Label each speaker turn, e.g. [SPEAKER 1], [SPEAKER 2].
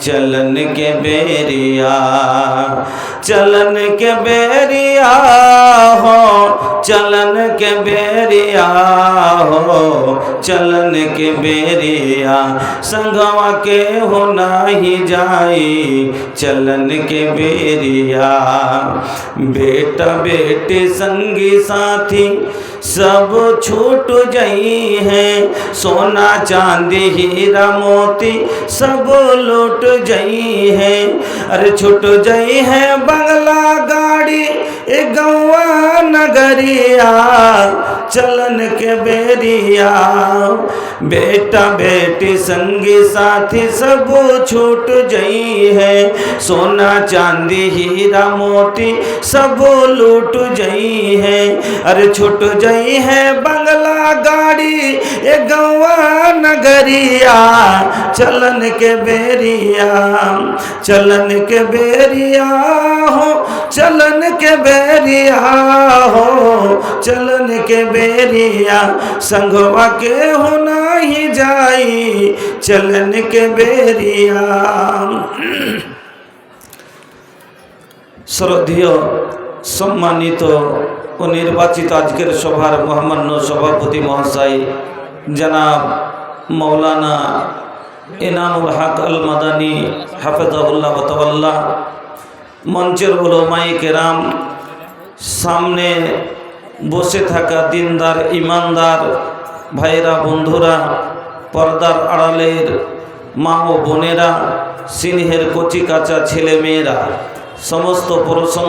[SPEAKER 1] चलन के बेरिया, चलन के बेरिया हो, चलन के बेरिया हो, चलन के बेरिया। संगवा के हो नाही जाई, चलन के बेरिया। बेटा बेटे संगी साथी सब छूट गई है। सोना, चांदी, हीरा, मोती सब लूट जाई है। अरे छूट गई है बंगला गाड़ी, ए गौवा नगरिया, चलन के बेरिया। बेटा बेटी संगी साथी सब छूट जई है। सोना, चांदी, हीरा, मोती सब लूट जई है। अरे छूट जई है बंगला गाड़ी ये गौवा नगरिया। चलन के बेरिया चलन के बेरिया हो चलन के बेरिया हो चलन के बेरिया संगवा के हो नहीं जाई चलन के बेरिया শ্রদ্ধেয় সম্মানিত ও নির্বাচিত আজকের সভার মহামান্য সভাপতি মহাশয় জনাব মৌলানা এনামুল হক আল মাদানী হাফেজাউল্লাহ বতওয়াল্লাহ মঞ্চের ওলমাই কেরাম, সামনে বসে থাকা দিনদার, ইমানদার ভাইরা বন্ধুরা, পর্দার আড়ালের মা ও বোনেরা, সিংহের কচি কাঁচা ছেলে মেয়েরা সমস্ত প্রশংসা